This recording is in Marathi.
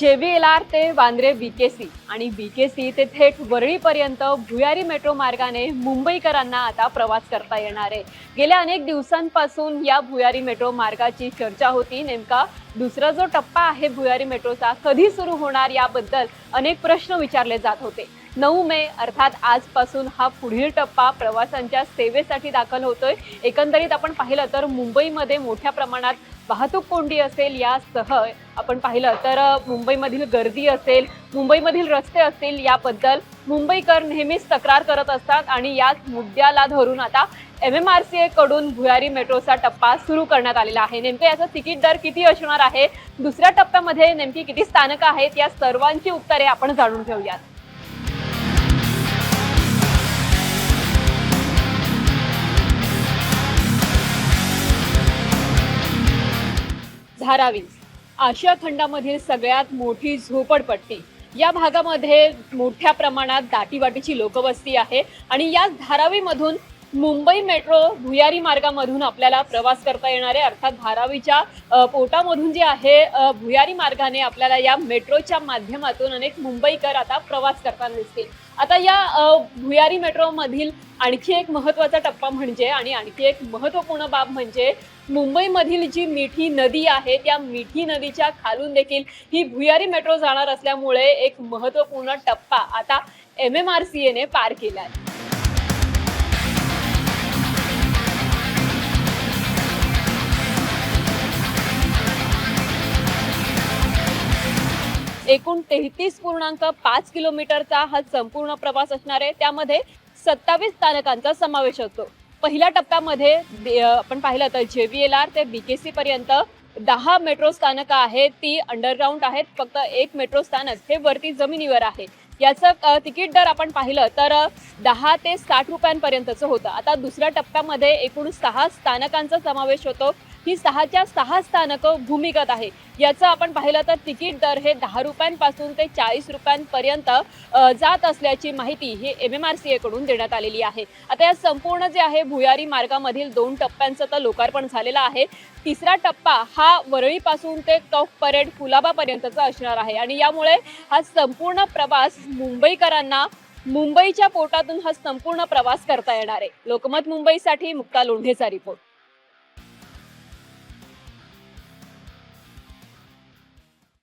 जेव्ही एल आर ते वांद्रे बीकेसी आणि बीकेसी ते थेट वरळीपर्यंत भुयारी मेट्रो मार्गाने मुंबईकरांना आता प्रवास करता येणार आहे. गेल्या अनेक दिवसांपासून या भुयारी मेट्रो मार्गाची चर्चा होती. नेमका दुसरा जो टप्पा आहे भुयारी मेट्रोचा कधी सुरू होणार याबद्दल अनेक प्रश्न विचारले जात होते. नऊ मे अर्थात आजपासून हा पुढील टप्पा प्रवाशांच्या सेवेसाठी दाखल होतोय. एकंदरीत आपण पाहिलं तर मुंबईमध्ये मोठ्या प्रमाणात वाहतूक कोंडी असेल यासह आपण पाहिलं तर मुंबईमधील गर्दी असेल मुंबईमधील रस्ते असतील याबद्दल मुंबईकर नेहमीच तक्रार करत असतात आणि याच मुद्द्याला धरून आता एम एम आर सी कडून भुयारी मेट्रोचा टप्पा सुरू करण्यात आलेला आहे. नेमकं याचा तिकीट दर किती असणार आहे? दुसऱ्या टप्प्यामध्ये नेमकी किती स्थानकं आहेत? या सर्वांची उत्तरे आपण जाणून घेऊयात. धारावी आशिया खंडामधील सगळ्यात मोठी झोपडपट्टी. या भागामध्ये मोठ्या प्रमाणात दाटीवाटीची लोकवस्ती आहे आणि या धारावीमधून मुंबई मेट्रो भुयारी मार्गामधून आपल्याला प्रवास करता येणार आहे अर्थात धारावीच्या पोटामधून जे आहे भुयारी मार्गाने आपल्याला या मेट्रोच्या माध्यमातून अनेक मुंबईकर आता प्रवास करताना दिसतील. आता या भुयारी मेट्रोमधील आणखी एक महत्त्वाचा टप्पा म्हणजे आणि आणखी एक महत्त्वपूर्ण बाब म्हणजे मुंबईमधील जी मिठी नदी आहे त्या मिठी नदीच्या खालून देखील ही भुयारी मेट्रो जाणार असल्यामुळे एक महत्त्वपूर्ण टप्पा आता एम एम आर सी एने पार केला आहे. एकूण तेहतीस पूर्णांक पाच किलोमीटरचा हा संपूर्ण प्रवास असणार आहे. त्यामध्ये सत्तावीस स्थानकांचा समावेश असतो पहिल्या टप्प्यामध्ये आपण पाहिलं तर जे व्ही एल आर ते बी के पर्यंत दहा मेट्रो स्थानकं आहेत. ती अंडरग्राऊंड आहेत. फक्त एक मेट्रो स्थानक हे वरती जमिनीवर आहे. याचं तिकीट दर आपण पाहिलं तर दहा ते साठ रुपयांपर्यंतचं होतं. आता दुसऱ्या टप्प्यामध्ये एकूण सहा स्थानकांचा समावेश होतो. ही सहाच्या सहा स्थानकं भूमिगत आहे. याचं आपण पाहिलं तर तिकीट दर हे दहा रुपयांपासून ते चाळीस रुपयांपर्यंत जात असल्याची माहिती ही एम एम आर सी एकडून देण्यात आलेली आहे. आता या संपूर्ण जे आहे भुयारी मार्गामधील दोन टप्प्यांचं तर लोकार्पण झालेलं आहे. तिसरा टप्पा हा वरळीपासून ते टॉप परेड कुलाबापर्यंतचा असणार आहे. आणि यामुळे हा संपूर्ण प्रवास मुंबईकरांना मुंबईच्या पोटातून हा संपूर्ण प्रवास करता येणार आहे. लोकमत मुंबईसाठी मुक्ता लोंढेचा रिपोर्ट